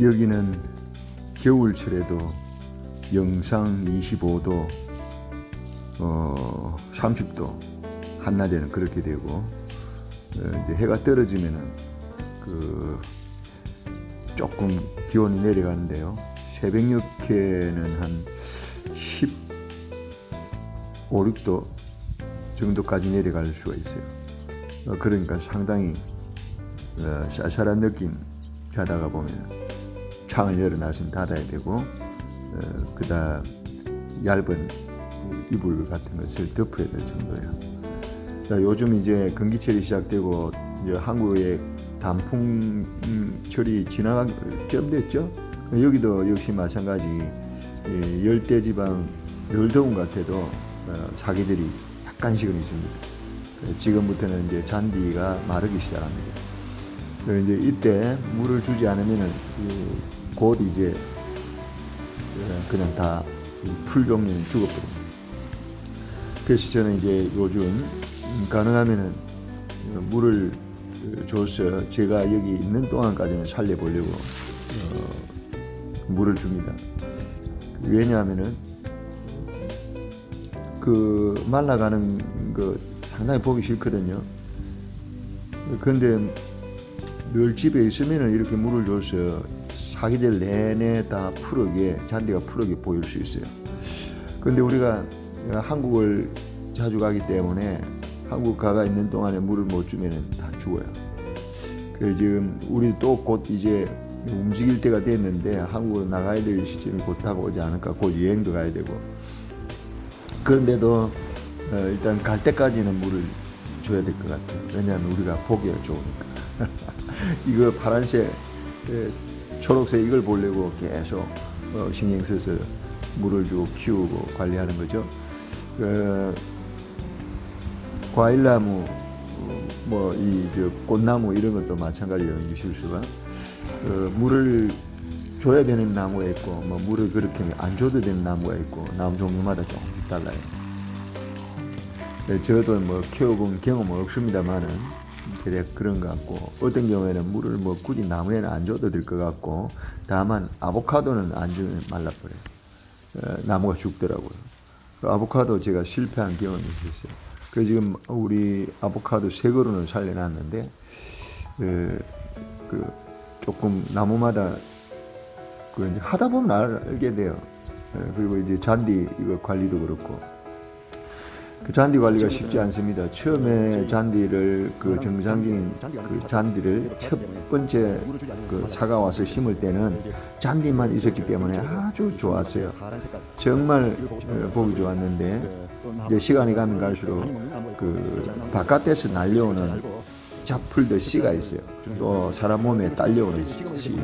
여기는 겨울철에도 영상 25도, 어, 30도, 한낮에는 그렇게 되고, 어, 이제 해가 떨어지면은 그 조금 기온이 내려가는데요. 새벽녘에는 한 15, 6도 정도까지 내려갈 수가 있어요. 어, 그러니까 상당히 어, 쌀쌀한 느낌 자다가 보면 창을 열어놨으면 닫아야 되고 어, 그다음 얇은 이불 같은 것을 덮어야 될 정도예요. 자, 요즘 이제 건기철이 시작되고 이제 한국의 단풍철이 지나간 쯤 됐죠. 여기도 역시 마찬가지 예, 열대지방 늘 더운 것 같아도 어, 사계들이 약간씩은 있습니다. 그 지금부터는 이제 잔디가 마르기 시작합니다. 그 이제 이때 물을 주지 않으면은 그 곧 이제 어, 그냥 다 풀 종류는 죽어버립니다. 그래서 저는 이제 요즘 음, 가능하면은 물을 줘서 제가 여기 있는 동안까지는 살려보려고 어, 물을 줍니다. 왜냐하면은 그 말라가는 거 상당히 보기 싫거든요. 근데 늘 집에 있으면은 이렇게 물을 줘서 사기들 내내 다 푸르게 잔디가 푸르게 보일 수 있어요. 근데 우리가 한국을 자주 가기 때문에 한국 가가 있는 동안에 물을 못 주면은 다 죽어요. 그 지금 우리 또 곧 이제 움직일 때가 됐는데 한국으로 나가야 될 시점이 곧 다가오지 않을까. 곧 여행도 가야 되고. 그런데도 어, 일단 갈 때까지는 물을 줘야 될 것 같아요. 왜냐하면 우리가 보기가 좋으니까. 이거 파란색, 에, 초록색 이걸 보려고 계속 어, 신경 써서 물을 주고 키우고 관리하는 거죠. 그, 과일나무, 뭐 이 저 꽃나무 이런 것도 마찬가지예요. 유실수가 그 물을 줘야 되는 나무가 있고 뭐 물을 그렇게 안 줘도 되는 나무가 있고 나무 종류마다 조금씩 달라요. 네, 저도 뭐 키워본 경험은 없습니다만은 대략 그런 것 같고 어떤 경우에는 물을 뭐 굳이 나무에는 안 줘도 될 것 같고 다만 아보카도는 안 주면 말라버려요. 어, 나무가 죽더라고요. 그 아보카도 제가 실패한 경험이 있었어요. 그 지금 우리 아보카도 세 그루는 살려놨는데 그, 그 조금 나무마다 그 이제 하다 보면 알게 돼요. 예, 그리고 이제 잔디 이거 관리도 그렇고 그 잔디 관리가 쉽지 않습니다. 처음에 잔디를 그 정상적인 그 잔디를 첫 번째 그 사가 와서 심을 때는 잔디만 있었기 때문에 아주 좋았어요. 정말 어, 보기 좋았는데 이제 시간이 가면 갈수록 그 바깥에서 날려오는 잡풀도 씨가 있어요. 또 사람 몸에 딸려오는 씨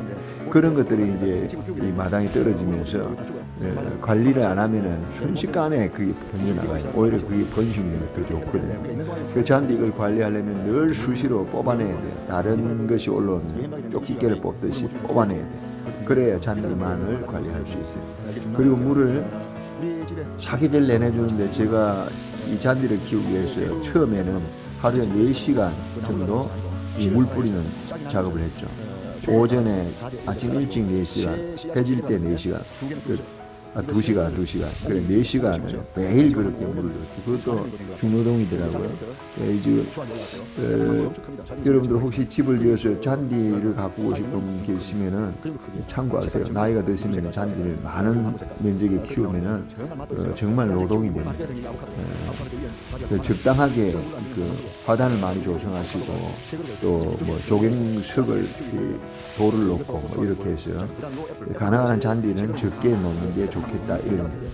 그런 것들이 이제 이 마당에 떨어지면서 예, 관리를 안 하면은 순식간에 그게 번져 나가요. 오히려 그게 번식력이 더 좋거든요. 그 잔디 이걸 관리하려면 늘 수시로 뽑아내야 돼. 다른 것이 올라오면 쪽집게를 뽑듯이 뽑아내야 돼. 그래야 잔디만을 관리할 수 있어요. 그리고 물을 사계절 내내 주는데 제가 이 잔디를 키우기 위해서 처음에는 하루에 4시간 정도 이물 뿌리는 작업을 했죠. 오전에 아침 일찍 4시간, 해질 때 4시간, 그, 아, 2시간, 2시간. 그래, 4시간을 매일 그렇게 물을 줬죠. 그것도 중노동이더라고요. 예, 이제, 어, 여러분들 혹시 집을 지어서 잔디를 가꾸고 싶은 분 계시면은 참고하세요. 나이가 드시면 잔디를 많은 면적에 키우면은 어, 정말 노동이 됩니다. 예, 그 적당하게 그 화단을 많이 조성하시고 또 뭐 조경석을 이 돌을 놓고 뭐 이렇게 해서 가능한 잔디는 적게 놓는 게 좋 겠다 이런 걸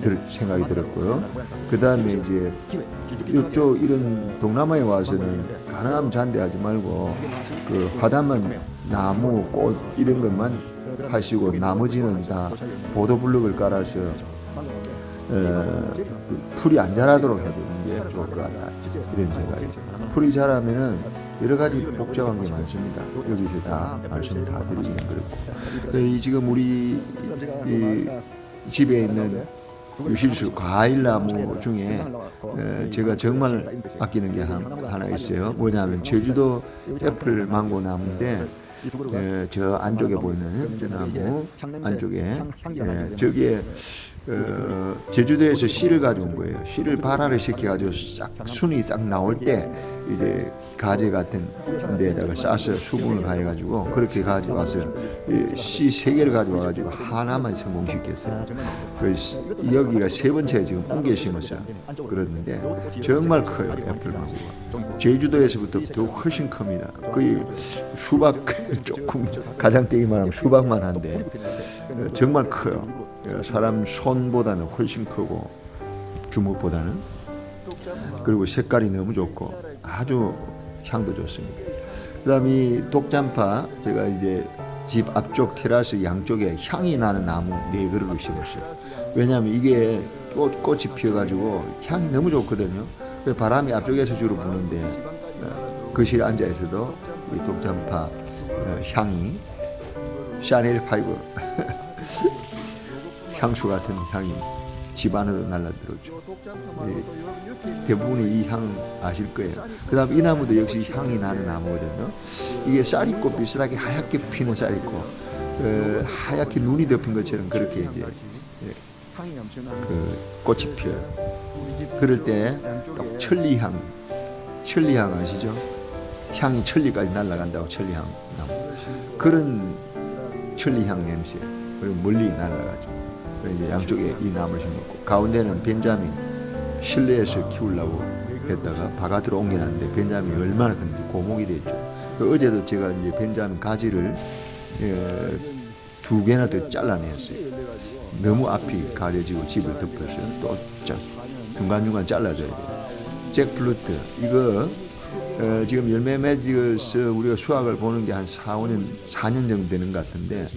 들, 생각이 들었고요. 그 다음에 이제 이쪽 이런 동남아에 와서는 가능하면 잔디하지 말고 그 화단만 나무, 꽃 이런 것만 하시고 나머지는 다 보도블록을 깔아서 어, 그 풀이 안 자라도록 해주는 게 좋을 것 같다 이런 생각이죠. 풀이 자라면은 여러 가지 복잡한 게 많습니다. 여기서 다 말씀 다 드리기는 그렇고 그이 지금 우리 이 집에 있는 유실수 과일 나무 중에 어, 제가 정말 아끼는 게 한- 하나 있어요. 뭐냐면 제주도 애플 망고 나무인데 예, 저 안쪽에 보이는 저 나무 안쪽에 예, 저기에 어, 제주도에서 씨를 가져온 거예요. 씨를 발화를 시켜가지고 싹 순이 싹 나올 때 이제 가재 같은 데에다가 싸서 수분을 가해가지고 그렇게 가져와서 씨세 개를 가져와가지고 하나만 성공시켰어요. 그 시- 여기가 세 번째 지금 옮겨 심었어요. 그랬는데 정말 커요 애플 망고가. 제주도에서부터 더 훨씬 큽니다. 거의 수박 조금 가장되기만 하면 수박만 한데 어, 정말 커요. 어, 사람 손보다는 훨씬 크고 주먹보다는 그리고 색깔이 너무 좋고 아주 향도 좋습니다. 그다음 이 독잠파 제가 이제 집 앞쪽 테라스 양쪽에 향이 나는 나무 네 그루를 심었어요. 왜냐하면 이게 꽃, 꽃이 피어가지고 향이 너무 좋거든요. 바람이 앞쪽에서 주로 부는데 어, 거실에 앉아 있어도 이 독잠파 어, 향이 샤넬 파이브 향수 같은 향이 집 안으로 날라들었죠. 예, 대부분이 이 향 아실 거예요. 그 다음 이 나무도 역시 향이 나는 나무거든요. 이게 쌀이꽃 비슷하게 하얗게 피는 쌀이꽃, 어, 하얗게 눈이 덮인 것처럼 그렇게 이제 예, 그 꽃이 피어요. 그럴 때 딱 천리향, 천리향 아시죠? 향이 천리까지 날아간다고 천리향 나무. 그런 천리향 냄새. 그리고 멀리 날아가죠. 그래서 이제 양쪽에 이 나무를 심었고 가운데는 벤자민 실내에서 키우려고 했다가 바깥으로 옮겨놨는데 벤자민이 얼마나 큰지 고목이 됐죠. 그 어제도 제가 이제 벤자민 가지를 예, 두 개나 더 잘라냈어요. 너무 앞이 가려지고 집을 덮어서 또 짜- 중간중간 잘라줘야 돼요. 잭플루트 이거 어, 지금 열매 맺어서 우리가 수확을 보는 게 한 4, 5년, 4년 정도 되는 것 같은데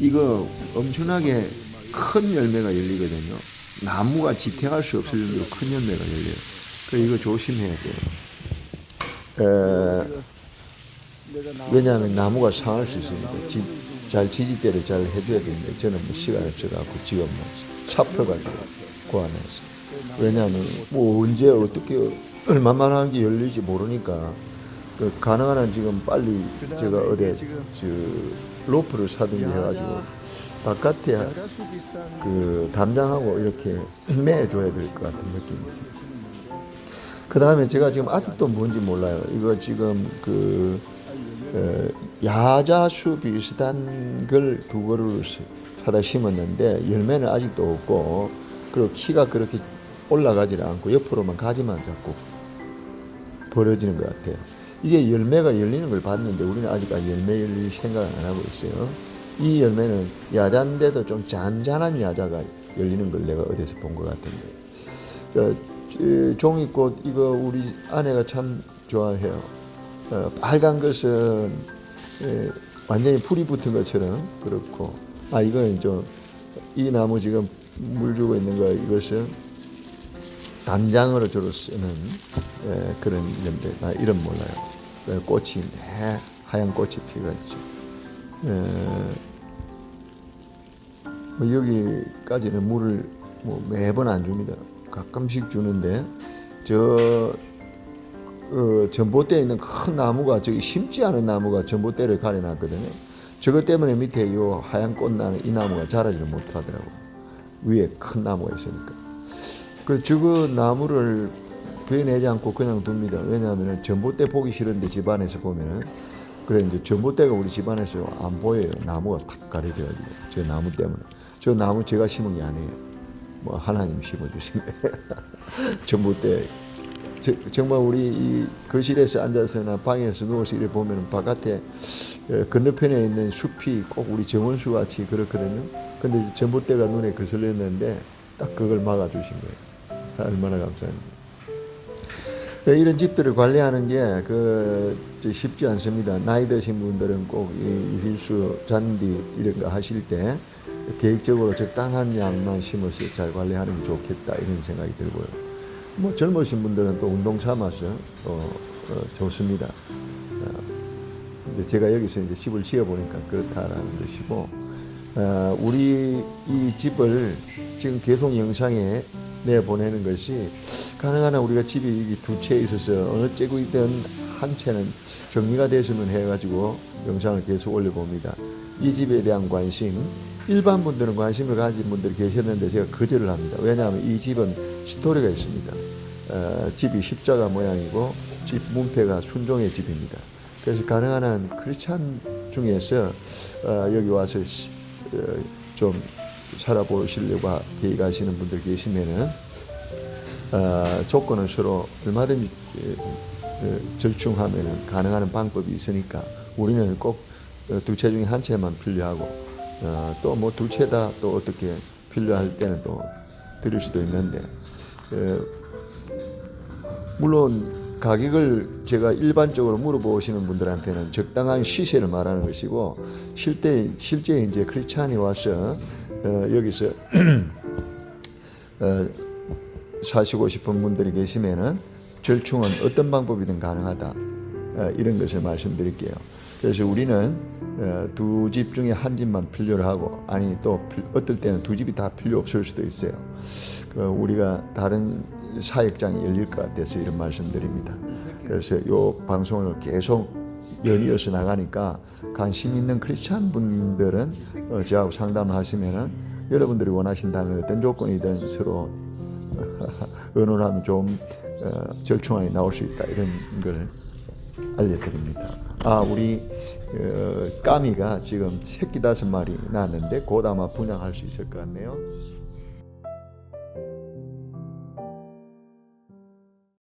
이거 엄청나게 큰 열매가 열리거든요. 나무가 지탱할 수 없을 정도로 큰 열매가 열려요. 그 이거 조심해야 돼요. 에, 왜냐하면 나무가 상할 수 있으니까 지, 잘 지지대를 잘 해줘야 되는데 저는 뭐 시간이 없어갖고 지금 뭐 잡혀가지고 고안해서 왜냐하면 뭐 언제 어떻게 얼마만 한게 열릴지 모르니까 그 가능한 한 지금 빨리 제가 어디 저 로프를 사든지 해가지고 바깥에 그 담장하고 이렇게 매줘야 될 것 같은 느낌이 있어요. 그 다음에 제가 지금 아직도 뭔지 몰라요. 이거 지금 그 어, 야자수 비슷한 걸 두 그루를 사다 심었는데 열매는 아직도 없고 그리고 키가 그렇게 올라가지 않고 옆으로만 가지만 자꾸 벌어지는 것 같아요. 이게 열매가 열리는 걸 봤는데 우리는 아직까지 열매 열릴 생각을 안 하고 있어요. 이 열매는 야자인데도 좀 잔잔한 야자가 열리는 걸 내가 어디서 본 것 같은데. 저, 저, 종이꽃 이거 우리 아내가 참 좋아해요. 어, 빨간 것은 예, 완전히 풀이 붙은 것처럼 그렇고 아 이거는 좀이 나무 지금 물 주고 있는 거 이것은 단장으로 주로 쓰는 예, 그런 아, 이름 몰라요. 그 꽃이 매 하얀 꽃이 피가 있죠. 예, 뭐 여기까지는 물을 뭐 매번 안 줍니다. 가끔씩 주는데 저 어, 전봇대에 있는 큰 나무가 저기 심지 않은 나무가 전봇대를 가려놨거든요. 저것 때문에 밑에 요 하얀 꽃 나는 이 나무가 자라지를 못하더라고. 위에 큰 나무가 있으니까. 그 저거 나무를 베내지 않고 그냥 둡니다. 왜냐하면 전봇대 보기 싫은데 집안에서 보면은 그래 이제 전봇대가 우리 집안에서 안 보여요. 나무가 탁 가려져가지고 저 나무 때문에 저 나무 제가 심은 게 아니에요. 뭐 하나님 심어주신 거예요. 전봇대 저- 정말 우리 이 거실에서 앉아서나 방에서 누워서 이래 보면 바깥에 어, 건너편에 있는 숲이 꼭 우리 정원수 같이 그렇거든요. 근데 전봇대가 눈에 거슬렸는데 딱 그걸 막아주신 거예요. 얼마나 감사합니다. 네, 이런 집들을 관리하는 게 그 쉽지 않습니다. 나이 드신 분들은 꼭이 유실수 잔디 이런 거 하실 때 계획적으로 적당한 양만 심어서 잘 관리하는 게 좋겠다 이런 생각이 들고요. 뭐 젊으신 분들은 또 운동 삼아서 또 어, 좋습니다. 어, 이제 제가 여기서 이제 집을 지어 보니까 그렇다라는 것이고 어, 우리 이 집을 지금 계속 영상에 내 보내는 것이 가능한 한 우리가 집이 두채 있어서 어느 째고 있던 한 채는 정리가 됐으면 해가지고 영상을 계속 올려봅니다. 이 집에 대한 관심, 일반 분들은 관심을 가진 분들이 계셨는데 제가 거절을 합니다. 왜냐하면 이 집은 스토리가 있습니다. 어, 집이 십자가 모양이고 집 문패가 순종의 집입니다. 그래서 가능한 한 크리스찬 중에서 어, 여기 와서 시- 어, 좀 살아보시려고 계획 하시는 분들 계시면은 어, 조건은 서로 얼마든지 어, 어, 절충하면 가능한 방법이 있으니까 우리는 꼭 두 채 중에 한 채만 필요하고 어, 또뭐 두 채 다 또 어떻게 필요할 때는 또 드릴 수도 있는데 어, 물론 가격을 제가 일반적으로 물어보시는 분들한테는 적당한 시세를 말하는 것이고 실제 실제 이제 크리스찬이 와서 어, 여기서 어, 사시고 싶은 분들이 계시면은 절충은 어떤 방법이든 가능하다 어, 이런 것을 말씀드릴게요. 그래서 우리는 어, 두집 중에 한 집만 필요로 하고 아니 또 필- 어떨 때는 두 집이 다 필요 없을 수도 있어요. 그 우리가 다른 사역장이 열릴 것 같아서 이런 말씀드립니다. 그래서 이 방송을 계속 연이어서 나가니까 관심 있는 크리스찬 분들은 어, 저하고 상담하시면은 여러분들이 원하신다면 어떤 조건이든 서로 의논하면 좀 어, 절충안이 나올 수 있다 이런 걸 알려드립니다. 아 우리 어, 까미가 지금 새끼 다섯 마리 낳았는데 곧 아마 분양할 수 있을 것 같네요.